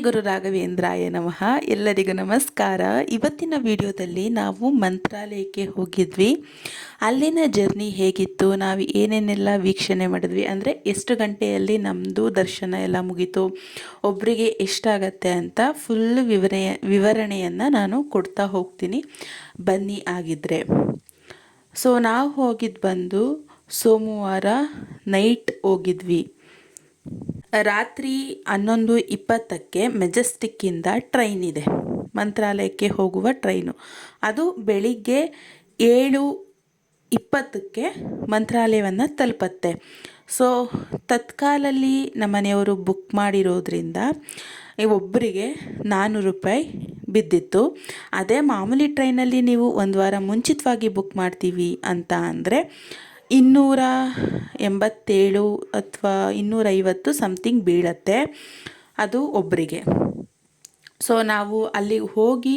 ಗುರು ರಾಘವೇಂದ್ರಾಯ ನಮಃ. ಎಲ್ಲರಿಗೂ ನಮಸ್ಕಾರ. ಇವತ್ತಿನ ವಿಡಿಯೋದಲ್ಲಿ ನಾವು ಮಂತ್ರಾಲಯಕ್ಕೆ ಹೋಗಿದ್ವಿ. ಅಲ್ಲಿನ ಜರ್ನಿ ಹೇಗಿತ್ತು? ನಾವು ಏನೇನೆಲ್ಲ ವೀಕ್ಷಣೆ ಮಾಡಿದ್ವಿ? ಅಂದರೆ ಎಷ್ಟು ಗಂಟೆಯಲ್ಲಿ ನಮ್ಮದು ದರ್ಶನ ಎಲ್ಲ ಮುಗೀತು? ಒಬ್ಬರಿಗೆ ಎಷ್ಟಾಗತ್ತೆ ಅಂತ ಫುಲ್ ವಿವರಣೆ, ವಿವರಣೆಯನ್ನು ನಾನು ಕೊಡ್ತಾ ಹೋಗ್ತೀನಿ. ಬನ್ನಿ ಆಗಿದ್ದರೆ ಸೊ ನಾವು ಹೋಗಿದ್ದು ಬಂದು ಸೋಮವಾರ ನೈಟ್ ಹೋಗಿದ್ವಿ. ರಾತ್ರಿ ಹನ್ನೊಂದು ಇಪ್ಪತ್ತಕ್ಕೆ ಮೆಜೆಸ್ಟಿಕ್ಕಿಂದ ಟ್ರೈನ್ ಇದೆ. ಮಂತ್ರಾಲಯಕ್ಕೆ ಹೋಗುವ ಟ್ರೈನು. ಅದು ಬೆಳಿಗ್ಗೆ ಏಳು ಇಪ್ಪತ್ತಕ್ಕೆ ಮಂತ್ರಾಲಯವನ್ನು ತಲುಪತ್ತೆ. ಸೊ, ತತ್ಕಾಲಲ್ಲಿ ನಮ್ಮ ಮನೆಯವರು ಬುಕ್ ಮಾಡಿರೋದ್ರಿಂದ ಒಬ್ಬರಿಗೆ ನಾನ್ನೂರು ರೂಪಾಯಿ ಬಿದ್ದಿತ್ತು. ಅದೇ ಮಾಮೂಲಿ ಟ್ರೈನಲ್ಲಿ ನೀವು ಒಂದು ವಾರ ಮುಂಚಿತವಾಗಿ ಬುಕ್ ಮಾಡ್ತೀವಿ ಅಂತ ಅಂದರೆ ಇನ್ನೂರ ಎಂಬತ್ತೇಳು ಅಥವಾ ಇನ್ನೂರೈವತ್ತು ಸಮಥಿಂಗ್ ಬೀಳತ್ತೆ. ಅದು ಒಬ್ಬರಿಗೆ ಸೊ ನಾವು ಅಲ್ಲಿಗೆ ಹೋಗಿ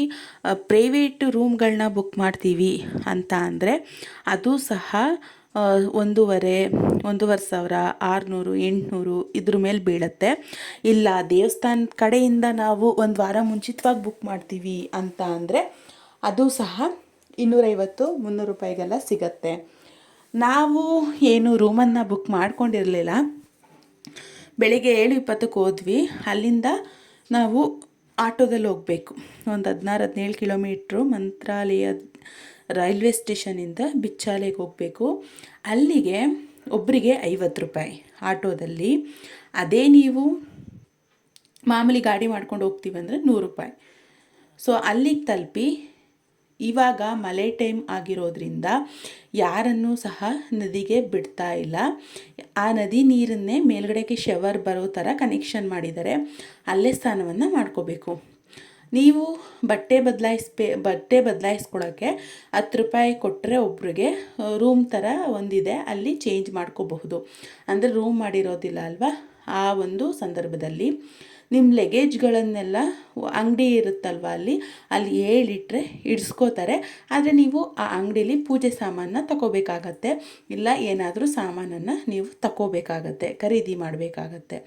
ಪ್ರೈವೇಟ್ ರೂಮ್ಗಳನ್ನ ಬುಕ್ ಮಾಡ್ತೀವಿ ಅಂತ ಅಂದರೆ, ಅದು ಸಹ ಒಂದೂವರೆ ಒಂದೂವರೆ ಸಾವಿರ, ಆರುನೂರು, ಎಂಟುನೂರು ಇದ್ರ ಮೇಲೆ ಬೀಳುತ್ತೆ. ಇಲ್ಲ, ದೇವಸ್ಥಾನದ ಕಡೆಯಿಂದ ನಾವು ಒಂದು ವಾರ ಮುಂಚಿತವಾಗಿ ಬುಕ್ ಮಾಡ್ತೀವಿ ಅಂತ ಅಂದರೆ, ಅದು ಸಹ ಇನ್ನೂರೈವತ್ತು, ಮುನ್ನೂರು ರೂಪಾಯಿಗೆಲ್ಲ ಸಿಗತ್ತೆ. ನಾವು ಏನು ರೂಮನ್ನು ಬುಕ್ ಮಾಡ್ಕೊಂಡಿರಲಿಲ್ಲ. ಬೆಳಿಗ್ಗೆ ಏಳು ಇಪ್ಪತ್ತಕ್ಕೆ ಹೋದ್ವಿ. ಅಲ್ಲಿಂದ ನಾವು ಆಟೋದಲ್ಲಿ ಹೋಗಬೇಕು. ಒಂದು ಹದಿನಾರು, ಹದಿನೇಳು ಕಿಲೋಮೀಟ್ರು ಮಂತ್ರಾಲಯ ರೈಲ್ವೆ ಸ್ಟೇಷನಿಂದ ಬಿಚ್ಚಾಲೆಗೆ ಹೋಗಬೇಕು. ಅಲ್ಲಿಗೆ ಒಬ್ಬರಿಗೆ ಐವತ್ತು ರೂಪಾಯಿ ಆಟೋದಲ್ಲಿ. ಅದೇ ನೀವು ಮಾಮೂಲಿ ಗಾಡಿ ಮಾಡ್ಕೊಂಡು ಹೋಗ್ತೀವಿ ಅಂದರೆ ನೂರು ರೂಪಾಯಿ. ಸೊ ಅಲ್ಲಿಗೆ ತಲುಪಿ ಇವಾಗ ಮಳೆ ಟೈಮ್ ಆಗಿರೋದ್ರಿಂದ ಯಾರನ್ನೂ ಸಹ ನದಿಗೆ ಬಿಡ್ತಾ ಇಲ್ಲ. ಆ ನದಿ ನೀರನ್ನೇ ಮೇಲ್ಗಡೆಗೆ ಶವರ್ ಬರೋ ಥರ ಕನೆಕ್ಷನ್ ಮಾಡಿದರೆ ಅಲ್ಲೇ ಸ್ನಾನವನ್ನು ಮಾಡ್ಕೋಬೇಕು. ನೀವು ಬಟ್ಟೆ ಬದಲಾಯಿಸ್ಬೇ, ಬಟ್ಟೆ ಬದಲಾಯಿಸ್ಕೊಳಕ್ಕೆ ಹತ್ತು ರೂಪಾಯಿ ಕೊಟ್ಟರೆ ಒಬ್ರಿಗೆ ರೂಮ್ ಥರ ಒಂದಿದೆ, ಅಲ್ಲಿ ಚೇಂಜ್ ಮಾಡ್ಕೋಬಹುದು. ಅಂದರೆ ರೂಮ್ ಮಾಡಿರೋದಿಲ್ಲ ಅಲ್ವಾ? ಆ ಒಂದು ಸಂದರ್ಭದಲ್ಲಿ. ನಿಮ್ಮ ಲಗೇಜ್ಗಳನ್ನೆಲ್ಲ ಅಂಗಡಿ ಇರುತ್ತಲ್ವ ಅಲ್ಲಿ? ಅಲ್ಲಿ ಹೇಳಿಟ್ರೆ ಇಡ್ಸ್ಕೋತಾರೆ ಆದರೆ ನೀವು ಆ ಅಂಗಡೀಲಿ ಪೂಜೆ ಸಾಮಾನನ್ನ ತಗೋಬೇಕಾಗತ್ತೆ ಇಲ್ಲ ಏನಾದರೂ ಸಾಮಾನನ್ನು ನೀವು ತಗೋಬೇಕಾಗತ್ತೆ ಖರೀದಿ ಮಾಡಬೇಕಾಗತ್ತೆ.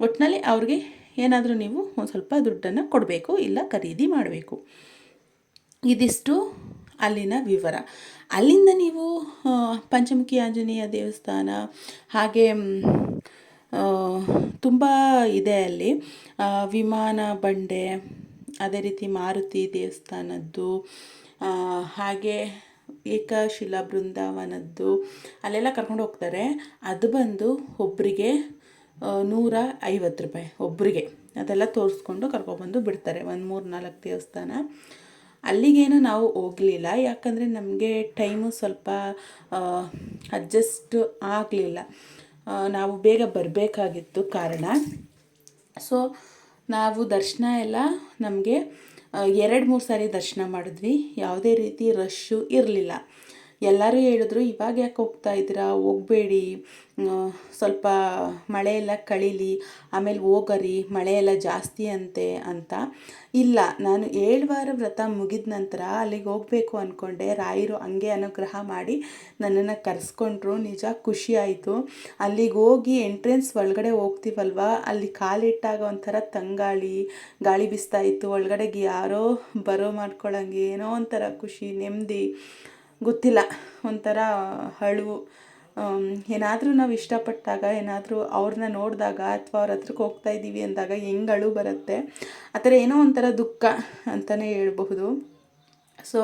ಒಟ್ಟಿನಲ್ಲಿ ಅವ್ರಿಗೆ ಏನಾದರೂ ನೀವು ಒಂದು ಸ್ವಲ್ಪ ದುಡ್ಡನ್ನು ಕೊಡಬೇಕು, ಇಲ್ಲ ಖರೀದಿ ಮಾಡಬೇಕು. ಇದಿಷ್ಟು ಅಲ್ಲಿನ ವಿವರ. ಅಲ್ಲಿಂದ ನೀವು ಪಂಚಮುಖಿ ಆಂಜನೇಯ ದೇವಸ್ಥಾನ, ಹಾಗೆ ತುಂಬ ಇದೆ ಅಲ್ಲಿ. ವಿಮಾನ, ಬಂಡೆ, ಅದೇ ರೀತಿ ಮಾರುತಿ ದೇವಸ್ಥಾನದ್ದು ಹಾಗೆ ಏಕಶಿಲಾ ಬೃಂದಾವನದ್ದು, ಅಲ್ಲೆಲ್ಲ ಕರ್ಕೊಂಡು ಹೋಗ್ತಾರೆ. ಅದು ಬಂದು ಒಬ್ಬರಿಗೆ ನೂರ ಐವತ್ತು ರೂಪಾಯಿ ಒಬ್ಬರಿಗೆ ಅದೆಲ್ಲ ತೋರಿಸ್ಕೊಂಡು ಕರ್ಕೊಬಂದು ಬಿಡ್ತಾರೆ, ಒಂದು ಮೂರು ನಾಲ್ಕು ದೇವಸ್ಥಾನ. ಅಲ್ಲಿಗೇನು ನಾವು ಹೋಗಲಿಲ್ಲ, ಯಾಕಂದರೆ ನಮಗೆ ಟೈಮು ಸ್ವಲ್ಪ ಅಡ್ಜಸ್ಟ್ ಆಗಲಿಲ್ಲ. ನಾವು ಬೇಗ ಬರಬೇಕಾಗಿತ್ತು ಕಾರಣ. ಸೊ ನಾವು ದರ್ಶನ ಎಲ್ಲ ನಮಗೆ ಎರಡು ಮೂರು ಸಾರಿ ದರ್ಶನ ಮಾಡಿದ್ವಿ. ಯಾವುದೇ ರೀತಿ ರಶ್ಶು ಇರಲಿಲ್ಲ. ಎಲ್ಲರೂ ಹೇಳಿದ್ರು, ಇವಾಗ ಯಾಕೆ ಹೋಗ್ತಾ ಇದ್ದೀರಾ? ಹೋಗಬೇಡಿ. ಸ್ವಲ್ಪ ಮಳೆ ಎಲ್ಲ ಕಳೀಲಿ. ಆಮೇಲೆ ಹೋಗರಿ. ಮಳೆ ಎಲ್ಲ ಜಾಸ್ತಿ ಅಂತೆ ಅಂತ. ಇಲ್ಲ, ನಾನು ಏಳು ವಾರ ವ್ರತ ಮುಗಿದ ನಂತರ ಅಲ್ಲಿಗೆ ಹೋಗಬೇಕು ಅಂದ್ಕೊಂಡೆ ರಾಯರು ಹಂಗೆ ಅನುಗ್ರಹ ಮಾಡಿ ನನ್ನನ್ನು ಕರೆಸ್ಕೊಂಡ್ರು. ನಿಜ ಖುಷಿ ಆಯಿತು. ಅಲ್ಲಿಗೆ ಹೋಗಿ ಎಂಟ್ರೆನ್ಸ್ ಒಳಗಡೆ ಹೋಗ್ತೀವಲ್ವ? ಅಲ್ಲಿ ಕಾಲಿಟ್ಟಾಗ ಒಂಥರ ತಂಗಾಳಿ, ಗಾಳಿ ಬಿಸ್ತಾ ಇತ್ತು. ಒಳಗಡೆಗೆ ಯಾರೋ ಬರೋ ಮಾಡ್ಕೊಳ್ಳೋಂಗೆ ಏನೋ ಒಂಥರ ಖುಷಿ, ನೆಮ್ಮದಿ. ಗೊತ್ತಿಲ್ಲ. ಒಂಥರ ಅಳು ಏನಾದರೂ ನಾವು ಇಷ್ಟಪಟ್ಟಾಗ, ಏನಾದರೂ ಅವ್ರನ್ನ ನೋಡಿದಾಗ ಅಥವಾ ಅವ್ರ ಹತ್ರಕ್ಕೆ ಹೋಗ್ತಾ ಇದ್ದೀವಿ ಅಂದಾಗ ಹೆಂಗೆ ಅಳು ಬರುತ್ತೆ? ಆ ಥರ ಏನೋ ಒಂಥರ ದುಃಖ ಅಂತಲೇ ಹೇಳ್ಬಹುದು. ಸೊ,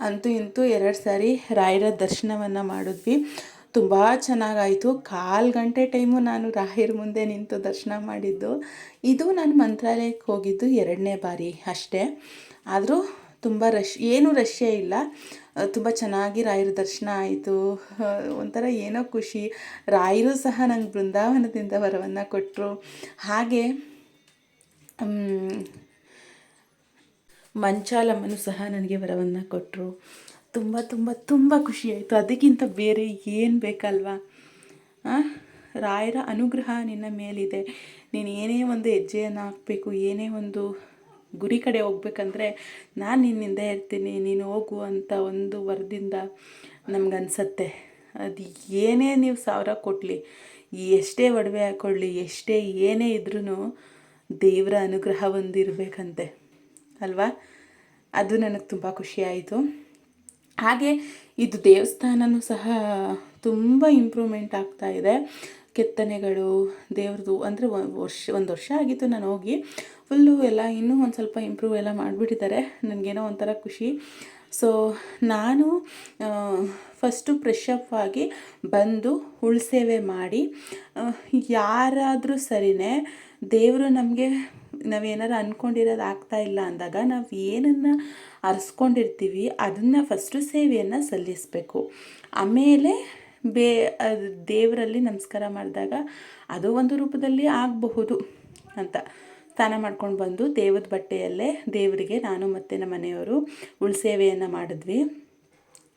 ಅಂತೂ ಇಂತೂ ಎರಡು ಸಾರಿ ರಾಯರ ದರ್ಶನವನ್ನು ಮಾಡಿದ್ವಿ. ತುಂಬ ಚೆನ್ನಾಗಾಯಿತು. ಕಾಲು ಗಂಟೆ ಟೈಮು ನಾನು ರಾಯರ ಮುಂದೆ ನಿಂತು ದರ್ಶನ ಮಾಡಿದ್ದು. ಇದು ನಾನು ಮಂತ್ರಾಲಯಕ್ಕೆ ಹೋಗಿದ್ದು ಎರಡನೇ ಬಾರಿ ಅಷ್ಟೇ. ಆದರೂ ತುಂಬ ರಶ್, ಏನೂ ರಶ್ಯೇ ಇಲ್ಲ. ತುಂಬ ಚೆನ್ನಾಗಿ ರಾಯರ ದರ್ಶನ ಆಯಿತು. ಒಂಥರ ಏನೋ ಖುಷಿ. ರಾಯರು ಸಹ ನಂಗೆ ಬೃಂದಾವನದಿಂದ ವರವನ್ನು ಕೊಟ್ಟರು ಹಾಗೆ ಮಂಚಾಲಮ್ಮನು ಸಹ ನನಗೆ ವರವನ್ನು ಕೊಟ್ಟರು ತುಂಬ ತುಂಬ ತುಂಬ ಖುಷಿಯಾಯಿತು ಅದಕ್ಕಿಂತ ಬೇರೆ ಏನು ಬೇಕಲ್ವಾ? ರಾಯರ ಅನುಗ್ರಹ ನಿನ್ನ ಮೇಲಿದೆ. ನೀನು ಏನೇ ಒಂದು ಹೆಜ್ಜೆಯನ್ನು ಹಾಕಬೇಕು, ಏನೇ ಒಂದು ಗುರಿ ಕಡೆ ಹೋಗ್ಬೇಕಂದ್ರೆ ನಾನು ನಿನ್ನಿಂದ ಇರ್ತೀನಿ, ನೀನು ಹೋಗು ಅಂತ ಒಂದು ವರದಿಂದ ನಮಗನ್ಸತ್ತೆ. ಅದು ಏನೇ ನೀವು ಸಾವಿರ ಕೊಡಲಿ ಎಷ್ಟೇ ಒಡವೆ ಹಾಕೊಳ್ಳಿ, ಎಷ್ಟೇ ಏನೇ ಇದ್ರೂ ದೇವರ ಅನುಗ್ರಹ ಒಂದು ಇರಬೇಕಂತೆ ಅಲ್ವಾ? ಅದು ನನಗೆ ತುಂಬ ಖುಷಿಯಾಯಿತು ಹಾಗೆ ಇದು ದೇವಸ್ಥಾನನೂ ಸಹ ತುಂಬ ಇಂಪ್ರೂವ್ಮೆಂಟ್ ಆಗ್ತಾ ಇದೆ. ಕೆತ್ತನೆಗಳು ದೇವ್ರದ್ದು ಅಂದರೆ ವರ್ಷ, ಒಂದು ವರ್ಷ ಆಗಿತ್ತು ನಾನು ಹೋಗಿ. ಫುಲ್ಲು ಎಲ್ಲ ಇನ್ನೂ ಒಂದು ಸ್ವಲ್ಪ ಇಂಪ್ರೂವ್ ಎಲ್ಲ ಮಾಡಿಬಿಟ್ಟಿದ್ದಾರೆ. ನನಗೇನೋ ಒಂಥರ ಖುಷಿ. ಸೊ ನಾನು ಫಸ್ಟು ಫ್ರೆಶ್ ಅಪ್ ಆಗಿ ಬಂದು ಉಳ್ಸೇವೆ ಮಾಡಿ ಯಾರಾದರೂ ಸರಿನೇ ದೇವರು ನಮಗೆ, ನಾವೇನಾರು ಅಂದ್ಕೊಂಡಿರೋದು ಆಗ್ತಾ ಇಲ್ಲ ಅಂದಾಗ ನಾವು ಏನನ್ನು ಅರ್ಸ್ಕೊಂಡಿರ್ತೀವಿ, ಅದನ್ನು ಫಸ್ಟು ಸೇವೆಯನ್ನು ಸಲ್ಲಿಸಬೇಕು. ಆಮೇಲೆ ಬೇ ದೇವರಲ್ಲಿ ನಮಸ್ಕಾರ ಮಾಡಿದಾಗ ಅದು ಒಂದು ರೂಪದಲ್ಲಿ ಆಗಬಹುದು ಅಂತ. ಸ್ನಾನ ಮಾಡ್ಕೊಂಡು ಬಂದು ದೇವದ ಬಟ್ಟೆಯಲ್ಲೇ ದೇವರಿಗೆ ನಾನು ಮತ್ತು ನಮ್ಮ ಮನೆಯವರು ಉಳ್ಸೇವೆಯನ್ನು ಮಾಡಿದ್ವಿ.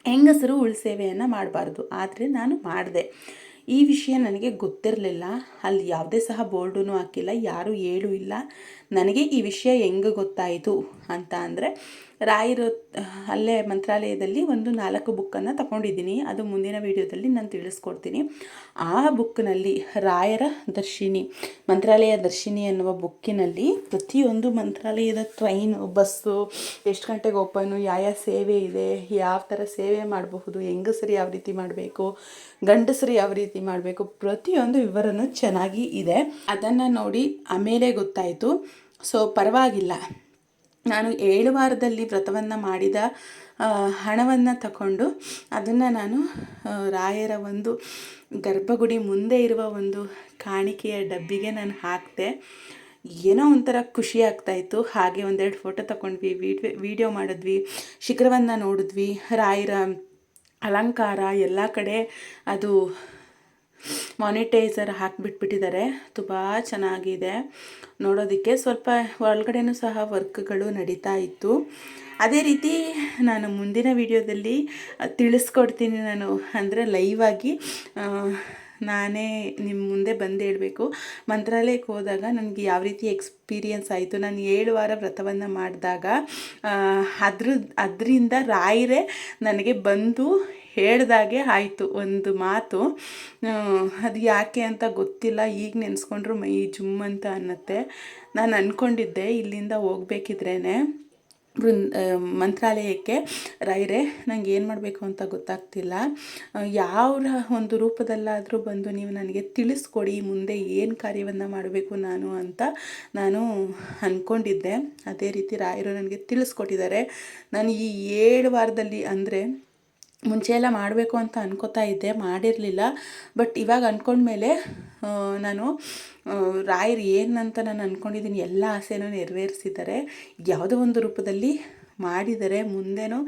ಹೆಂಗಸರು ಉಳ್ಸೇವೆಯನ್ನು ಮಾಡಬಾರ್ದು, ಆದರೆ ನಾನು ಮಾಡಿದೆ. ಈ ವಿಷಯ ನನಗೆ ಗೊತ್ತಿರಲಿಲ್ಲ. ಅಲ್ಲಿ ಯಾವುದೇ ಸಹ ಬೋರ್ಡೂ ಹಾಕಿಲ್ಲ, ಯಾರೂ ಹೇಳೂ ಇಲ್ಲ. ನನಗೆ ಈ ವಿಷಯ ಹೆಂಗೆ ಗೊತ್ತಾಯಿತು ಅಂತ ಅಂದರೆ ರಾಯರು ಅಲ್ಲೇ ಮಂತ್ರಾಲಯದಲ್ಲಿ ಒಂದು ನಾಲ್ಕು ಬುಕ್ಕನ್ನು ತಗೊಂಡಿದ್ದೀನಿ. ಅದು ಮುಂದಿನ ವಿಡಿಯೋದಲ್ಲಿ ನಾನು ತಿಳಿಸ್ಕೊಡ್ತೀನಿ. ಆ ಬುಕ್ನಲ್ಲಿ ರಾಯರ ದರ್ಶಿನಿ, ಮಂತ್ರಾಲಯ ದರ್ಶಿನಿ ಅನ್ನುವ ಬುಕ್ಕಿನಲ್ಲಿ ಪ್ರತಿಯೊಂದು ಮಂತ್ರಾಲಯದ ಟ್ರೈನು, ಬಸ್ಸು, ಎಷ್ಟು ಗಂಟೆಗೆ ಓಪನು ಯಾವ ಸೇವೆ ಇದೆ, ಯಾವ ಥರ ಸೇವೆ ಮಾಡಬಹುದು, ಹೆಂಗಸರು ಯಾವ ರೀತಿ ಮಾಡಬೇಕು, ಗಂಡಸರು ಯಾವ ರೀತಿ ಮಾಡಬೇಕು, ಪ್ರತಿಯೊಂದು ವಿವರನೂ ಚೆನ್ನಾಗಿ ಇದೆ. ಅದನ್ನು ನೋಡಿ ಆಮೇಲೆ ಗೊತ್ತಾಯಿತು. ಸೊ, ಪರವಾಗಿಲ್ಲ. ನಾನು ಏಳು ವಾರದಲ್ಲಿ ವ್ರತವನ್ನು ಮಾಡಿದ ಹಣವನ್ನು ತಗೊಂಡು ಅದನ್ನು ನಾನು ರಾಯರ ಒಂದು ಗರ್ಭಗುಡಿ ಮುಂದೆ ಇರುವ ಒಂದು ಕಾಣಿಕೆಯ ಡಬ್ಬಿಗೆ ನಾನು ಹಾಕಿದೆ. ಏನೋ ಒಂಥರ ಖುಷಿ ಆಗ್ತಾಯಿತ್ತು ಹಾಗೆ ಒಂದೆರಡು ಫೋಟೋ ತಗೊಂಡ್ವಿ ವೀಡಿಯೋ ವೀಡಿಯೋ ಮಾಡಿದ್ವಿ, ಶಿಖರವನ್ನು ನೋಡಿದ್ವಿ. ರಾಯರ ಅಲಂಕಾರ ಎಲ್ಲ ಕಡೆ ಅದು ಮಾನಿಟೈಸರ್ ಹಾಕಿಬಿಟ್ಬಿಟ್ಟಿದ್ದಾರೆ. ತುಂಬ ಚೆನ್ನಾಗಿದೆ. ನೋಡೋದಕ್ಕೆ ಸ್ವಲ್ಪ ಒಳಗಡೆನೂ ಸಹ ವರ್ಕ್ಗಳು ನಡೀತಾ ಇತ್ತು. ಅದೇ ರೀತಿ ನಾನು ಮುಂದಿನ ವಿಡಿಯೋದಲ್ಲಿ ತಿಳಿಸ್ಕೊಡ್ತೀನಿ ನಾನು. ಅಂದರೆ ಲೈವಾಗಿ ನಾನೇ ನಿಮ್ಮ ಮುಂದೆ ಬಂದು ಹೇಳಬೇಕು ಮಂತ್ರಾಲಯಕ್ಕೆ ಹೋದಾಗ ನನಗೆ ಯಾವ ರೀತಿ ಎಕ್ಸ್ಪೀರಿಯನ್ಸ್ ಆಯಿತು. ನಾನು ಏಳು ವಾರ ವ್ರತವನ್ನು ಮಾಡಿದಾಗ ಅದ್ರ ಅದರಿಂದ ರಾಯರೇ ನನಗೆ ಬಂದು ಹೇಳ್ದಾಗೆ ಆಯಿತು ಒಂದು ಮಾತು. ಅದು ಯಾಕೆ ಅಂತ ಗೊತ್ತಿಲ್ಲ, ಈಗ ನೆನೆಸ್ಕೊಂಡ್ರು ಮೈ ಜುಮ್ ಅಂತ ಅನ್ನತ್ತೆ. ನಾನು ಅಂದ್ಕೊಂಡಿದ್ದೆ ಇಲ್ಲಿಂದ ಹೋಗ್ಬೇಕಿದ್ರೇ ಬೃಂದ ಮಂತ್ರಾಲಯಕ್ಕೆ. ರೈರೆ ನಂಗೆ ಏನು ಮಾಡಬೇಕು ಅಂತ ಗೊತ್ತಾಗ್ತಿಲ್ಲ. ಯಾವ ಒಂದು ರೂಪದಲ್ಲಾದರೂ ಬಂದು ನೀವು ನನಗೆ ತಿಳಿಸ್ಕೊಡಿ, ಮುಂದೆ ಏನು ಕಾರ್ಯವನ್ನು ಮಾಡಬೇಕು ನಾನು ಅಂತ ನಾನು ಅಂದ್ಕೊಂಡಿದ್ದೆ ಅದೇ ರೀತಿ ರಾಯರು ನನಗೆ ತಿಳಿಸ್ಕೊಟ್ಟಿದ್ದಾರೆ. ನಾನು ಈ ಏಳು ವಾರದಲ್ಲಿ ಅಂದರೆ ಮುಂಚೆ ಎಲ್ಲ ಮಾಡಬೇಕು ಅಂತ ಅನ್ಕೋತಾ ಇದ್ದೆ, ಮಾಡಿರಲಿಲ್ಲ. ಬಟ್ ಇವಾಗ ಅಂದ್ಕೊಂಡ್ಮೇಲೆ ನಾನು ರಾಯರು ಏನಂತ ನಾನು ಅಂದ್ಕೊಂಡಿದ್ದೀನಿ ಎಲ್ಲ ಆಸೆನೂ ನೆರವೇರಿಸಿದ್ದಾರೆ. ಯಾವುದೋ ಒಂದು ರೂಪದಲ್ಲಿ ಮಾಡಿದರೆ ಮುಂದೇನೋ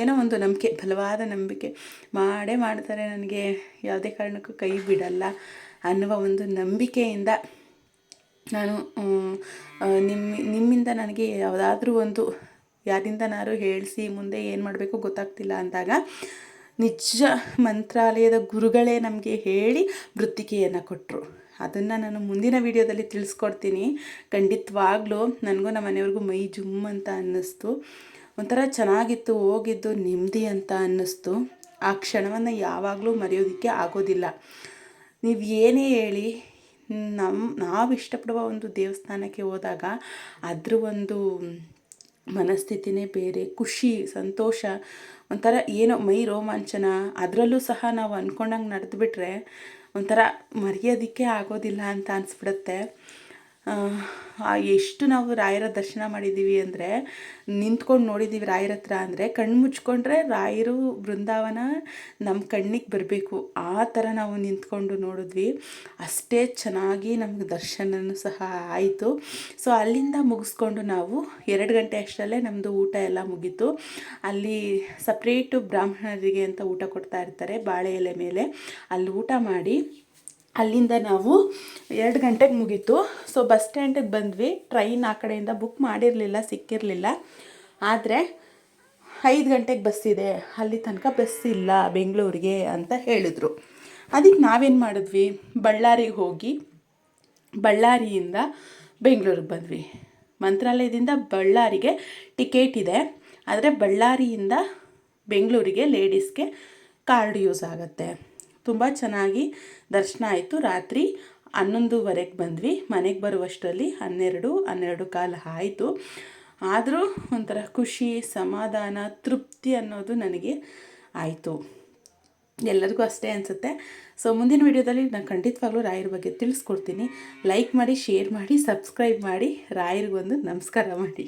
ಏನೋ ಒಂದು ನಂಬಿಕೆ, ಬಲವಾದ ನಂಬಿಕೆ. ಮಾಡೇ ಮಾಡ್ತಾರೆ, ನನಗೆ ಯಾವುದೇ ಕಾರಣಕ್ಕೂ ಕೈ ಬಿಡಲ್ಲ ಅನ್ನುವ ಒಂದು ನಂಬಿಕೆಯಿಂದ ನಾನು ನಿಮ್ಮ, ನಿಮ್ಮಿಂದ ನನಗೆ ಯಾವುದಾದ್ರೂ ಒಂದು ಯಾರಿಂದನಾರು ಹೇಳಿಸಿ ಮುಂದೆ ಏನು ಮಾಡಬೇಕು ಗೊತ್ತಾಗ್ತಿಲ್ಲ ಅಂದಾಗ ನಿಜ ಮಂತ್ರಾಲಯದ ಗುರುಗಳೇ ನಮಗೆ ಹೇಳಿ ವೃತ್ತಿಕೆಯನ್ನು ಕೊಟ್ಟರು ಅದನ್ನು ನಾನು ಮುಂದಿನ ವೀಡಿಯೋದಲ್ಲಿ ತಿಳಿಸ್ಕೊಡ್ತೀನಿ. ಖಂಡಿತವಾಗ್ಲೂ ನನಗೂ ನಮ್ಮ ಮನೆಯವ್ರಿಗೂ ಮೈ ಜುಮ್ ಅಂತ ಅನ್ನಿಸ್ತು. ಒಂಥರ ಚೆನ್ನಾಗಿತ್ತು, ಹೋಗಿದ್ದು ನೆಮ್ಮದಿ ಅಂತ ಅನ್ನಿಸ್ತು. ಆ ಕ್ಷಣವನ್ನು ಯಾವಾಗಲೂ ಮರೆಯೋದಕ್ಕೆ ಆಗೋದಿಲ್ಲ. ನೀವು ಏನೇ ಹೇಳಿ ನಮ್ಮ ನಾವು ಇಷ್ಟಪಡುವ ಒಂದು ದೇವಸ್ಥಾನಕ್ಕೆ ಹೋದಾಗ ಅದ್ರ ಒಂದು ಮನಸ್ಥಿತಿನೇ ಬೇರೆ, ಖುಷಿ, ಸಂತೋಷ, ಒಂಥರ ಏನೋ ಮೈ ರೋಮಾಂಚನ. ಅದರಲ್ಲೂ ಸಹ ನಾವು ಅಂದ್ಕೊಂಡಂಗೆ ನಡೆದುಬಿಟ್ರೆ ಒಂಥರ ಮರೆಯೋದಕ್ಕೆ ಆಗೋದಿಲ್ಲ ಅಂತ ಅನಿಸ್ಬಿಡುತ್ತೆ. ಎಷ್ಟು ನಾವು ರಾಯರ ದರ್ಶನ ಮಾಡಿದ್ದೀವಿ ಅಂದರೆ, ನಿಂತ್ಕೊಂಡು ನೋಡಿದ್ದೀವಿ ರಾಯರ ಹತ್ರ ಅಂದರೆ, ಕಣ್ಣು ಮುಚ್ಕೊಂಡ್ರೆ ರಾಯರು ಬೃಂದಾವನ ನಮ್ಮ ಕಣ್ಣಿಗೆ ಬರಬೇಕು. ಆ ಥರ ನಾವು ನಿಂತ್ಕೊಂಡು ನೋಡಿದ್ವಿ. ಅಷ್ಟೇ ಚೆನ್ನಾಗಿ ನಮ್ಗೆ ದರ್ಶನವೂ ಸಹ ಆಯಿತು. ಸೊ ಅಲ್ಲಿಂದ ಮುಗಿಸ್ಕೊಂಡು ನಾವು ಎರಡು ಗಂಟೆ ಅಷ್ಟರಲ್ಲೇ ನಮ್ಮದು ಊಟ ಎಲ್ಲ ಮುಗೀತು. ಅಲ್ಲಿ ಸಪ್ರೇಟು ಬ್ರಾಹ್ಮಣರಿಗೆ ಅಂತ ಊಟ ಕೊಡ್ತಾ ಇರ್ತಾರೆ, ಬಾಳೆ ಎಲೆ ಮೇಲೆ. ಅಲ್ಲಿ ಊಟ ಮಾಡಿ ಅಲ್ಲಿಂದ ನಾವು ಎರಡು ಗಂಟೆಗೆ ಮುಗೀತು. ಸೊ ಬಸ್ ಸ್ಟ್ಯಾಂಡಿಗೆ ಬಂದ್ವಿ. ಟ್ರೈನ್ ಆ ಕಡೆಯಿಂದ ಬುಕ್ ಮಾಡಿರಲಿಲ್ಲ, ಸಿಕ್ಕಿರಲಿಲ್ಲ. ಆದರೆ ಐದು ಗಂಟೆಗೆ ಬಸ್ ಇದೆ. ಅಲ್ಲಿ ತನಕ ಬಸ್ ಇಲ್ಲ ಬೆಂಗಳೂರಿಗೆ ಅಂತ ಹೇಳಿದ್ರು. ಅದಕ್ಕೆ ನಾವೇನು ಮಾಡಿದ್ವಿ? ಬಳ್ಳಾರಿಗೆ ಹೋಗಿ ಬಳ್ಳಾರಿಯಿಂದ ಬೆಂಗಳೂರಿಗೆ ಬಂದ್ವಿ. ಮಂತ್ರಾಲಯದಿಂದ ಬಳ್ಳಾರಿಗೆ ಟಿಕೆಟ್ ಇದೆ. ಆದರೆ ಬಳ್ಳಾರಿಯಿಂದ ಬೆಂಗಳೂರಿಗೆ ಲೇಡೀಸ್ಗೆ ಕಾರ್ಡ್ ಯೂಸ್ ಆಗುತ್ತೆ. ತುಂಬ ಚೆನ್ನಾಗಿ ದರ್ಶನ ಆಯಿತು. ರಾತ್ರಿ ಹನ್ನೊಂದುವರೆಗೆ ಬಂದ್ವಿ. ಮನೆಗೆ ಬರುವಷ್ಟರಲ್ಲಿ ಹನ್ನೆರಡು ಹನ್ನೆರಡು ಕಾಲು ಆಯಿತು. ಆದರೂ ಒಂಥರ ಖುಷಿ, ಸಮಾಧಾನ, ತೃಪ್ತಿ ಅನ್ನೋದು ನನಗೆ ಆಯಿತು. ಎಲ್ಲರಿಗೂ ಅಷ್ಟೇ ಅನಿಸುತ್ತೆ. ಸೊ ಮುಂದಿನ ವೀಡಿಯೋದಲ್ಲಿ ನಾನು ಖಂಡಿತವಾಗ್ಲೂ ರಾಯರ ಬಗ್ಗೆ ತಿಳಿಸ್ಕೊಡ್ತೀನಿ. ಲೈಕ್ ಮಾಡಿ ಶೇರ್ ಮಾಡಿ ಸಬ್ಸ್ಕ್ರೈಬ್ ಮಾಡಿ, ರಾಯರಿಗೊಂದು ನಮಸ್ಕಾರ ಮಾಡಿ.